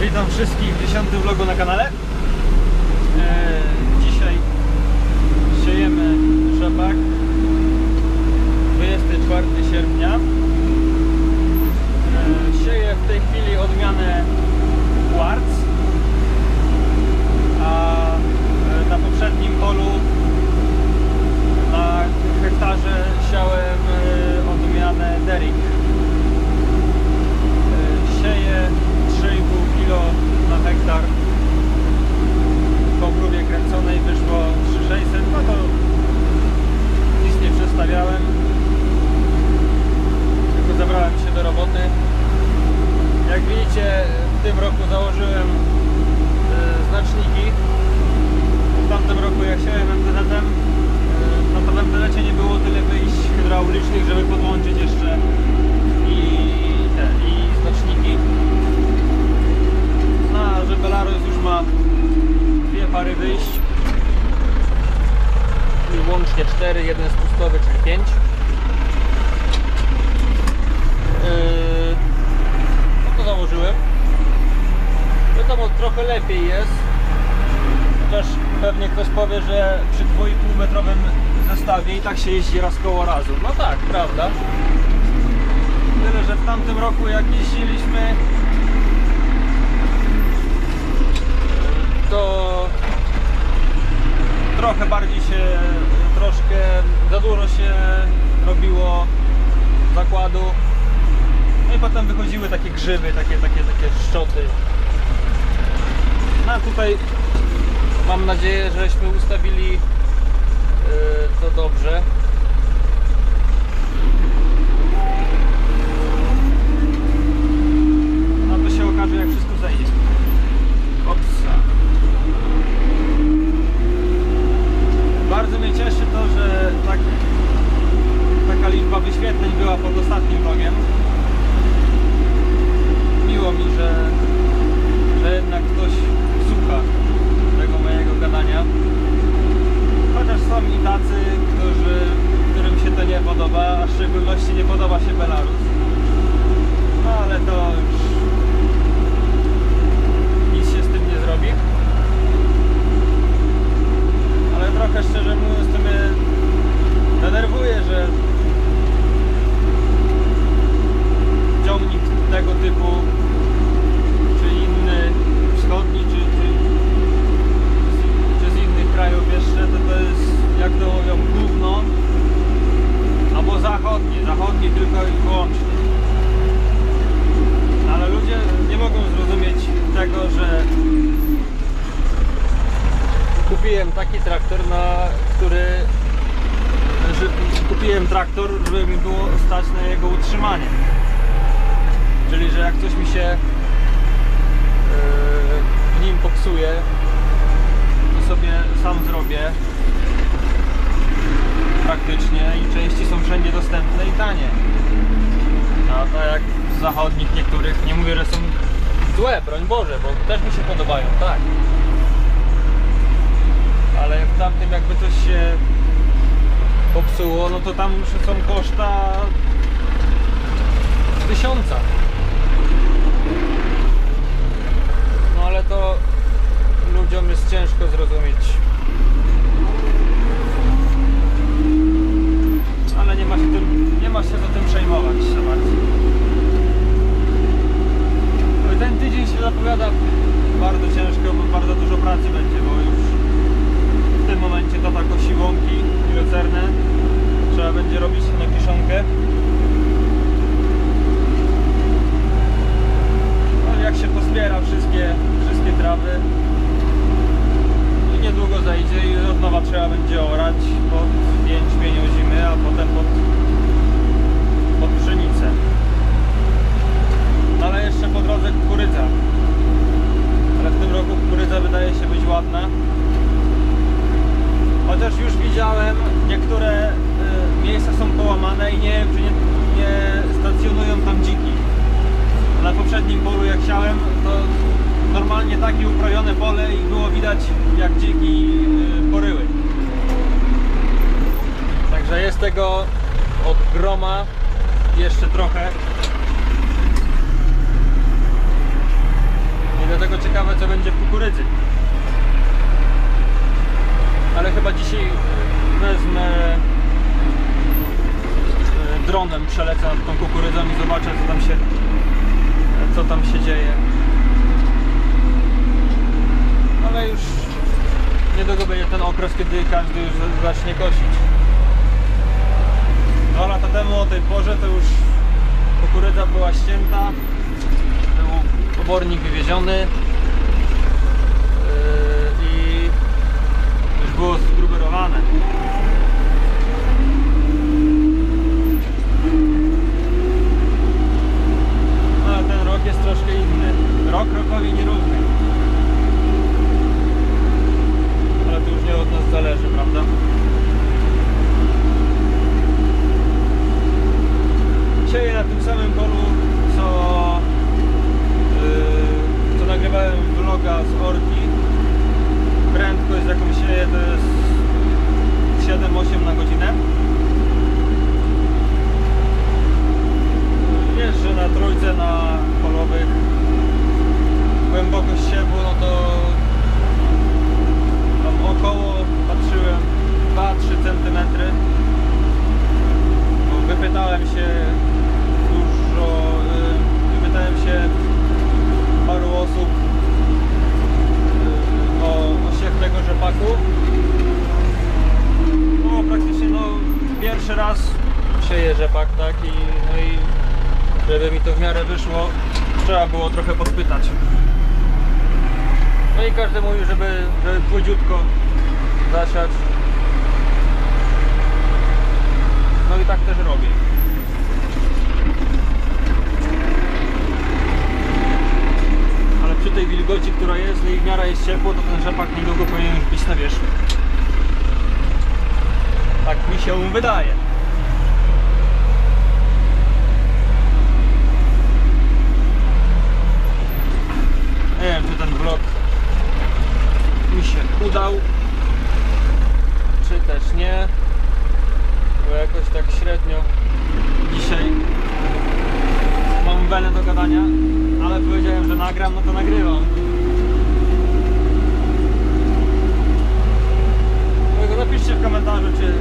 Witam wszystkich w dziesiątym vlogu na kanale. Eee, dzisiaj siejemy rzepak. 24 sierpnia. Eee, sieję w tej chwili odmianę Quartz. A e, na poprzednim polu na hektarze siałem e, odmianę Derrick. E, Sieję 3,5 kg na hektar. Po próbie kręconej wyszło 3600, no to nic nie przestawiałem. Tylko zabrałem się do roboty. Jak widzicie, w tym roku założyłem e, znaczniki. W tamtym roku jak siałem MTZ-em, e, no to w MTZ-cie nie było tyle wyjść hydraulicznych, żeby podłączyć jeszcze i te, i znaczniki. No, a że Belarus już ma dwie pary wyjść, łącznie cztery, jeden spustowy, czyli pięć. Yy, no to założyłem. Wiadomo, trochę lepiej jest. Chociaż pewnie ktoś powie, że przy 2,5 metrowym zestawie i tak się jeździ raz koło razu. No tak, prawda. Tyle, że w tamtym roku jak jeździliśmy to trochę bardziej się, troszkę za dużo się robiło zakładu. No i potem wychodziły takie grzyby, takie, takie, takie szczoty. No tutaj mam nadzieję, żeśmy ustawili yy, to dobrze. No to się okaże jak wszystko zejdzie. Opsa. Bardzo mnie cieszy to, że tak, taka liczba wyświetleń była pod ostatnim vlogiem. Miło mi, że, że jednak ktoś słucha tego mojego gadania. Chociaż są i tacy, którzy, którym się to nie podoba, a w szczególności nie podoba się Belarus. No ale to już nic się z tym nie zrobi. Ale trochę szczerze mówiąc to mnie denerwuje, że ciągnik tego typu czy inny wschodni czy, czy, czy z innych krajów jeszcze to to jest jak to mówią gówno albo zachodnie, zachodnie tylko i wyłącznie ale ludzie nie mogą zrozumieć tego, że kupiłem taki traktor, na który że traktor, żeby mi było stać na jego utrzymanie. Czyli, że jak coś mi się yy, w nim popsuje, to sobie sam zrobię praktycznie i części są wszędzie dostępne i tanie. No tak jak z zachodnich niektórych, nie mówię, że są złe, broń Boże, bo też mi się podobają, tak. Ale w tamtym jakby coś się popsuło, no to tam już są koszta tysiąca. No ale to ludziom jest ciężko zrozumieć. Ale nie ma się tym, nie ma się za tym przejmować za bardzo. No i ten tydzień się zapowiada bardzo ciężko, bo bardzo dużo pracy będzie, bo już w tym momencie tata kosi łąki i lucernę. Trzeba będzie robić na kiszonkę. No, jak się pozbiera wszystkie, wszystkie trawy i niedługo zejdzie i od nowa trzeba będzie orać pod jęczmień zimy, a potem pod, pod pszenicę. No ale jeszcze po drodze kukurydza. Ale w tym roku kukurydza wydaje się być ładna. Chociaż już widziałem, niektóre y, miejsca są połamane i nie wiem, czy nie, nie stacjonują tam dziki. Na siałem, to normalnie takie ukrojone pole i było widać jak dziki y, poryły. Także jest tego od groma jeszcze trochę. Ile kukurydzy. Ale chyba dzisiaj wezmę e, dronem przelecę nad tą kukurydzą i zobaczę co tam się co tam się dzieje. Ale już niedługo będzie ten okres, kiedy każdy już zacznie kosić. Dwa lata temu o tej porze to już kukurydza była ścięta, był obornik wywieziony yy, i już było zgruberowane. No, ale ten rok jest troszkę inny. Rok rokowi nierówny. Ale to już nie od nas zależy, prawda? Sieję na tym samym polu, co, yy, co nagrywałem vloga z Orki. Prędkość, z jaką sieję, to jest 7-8 na godzinę. Jeżdżę na trójce na polowych. Głębokość siewu, no to tam około, patrzyłem, 2-3 cm. Bo wypytałem się dużo, y, wypytałem się paru osób y, o, o siew tego rzepaku. No praktycznie no pierwszy raz sieję rzepak, tak i no i żeby mi to w miarę wyszło, trzeba było trochę podpytać. No i każdy mówił, żeby, żeby płydziutko zasiać. No i tak też robię. Ale przy tej wilgoci, która jest ciepło, to ten rzepak niedługo powinien już być na wierzchu. Tak mi się wydaje. Nie wiem, czy ten vlog mi się udał, czy też nie, bo jakoś tak średnio dzisiaj mam wenę do gadania, ale powiedziałem, że nagram, no to nagrywam. Dlatego napiszcie w komentarzu, czy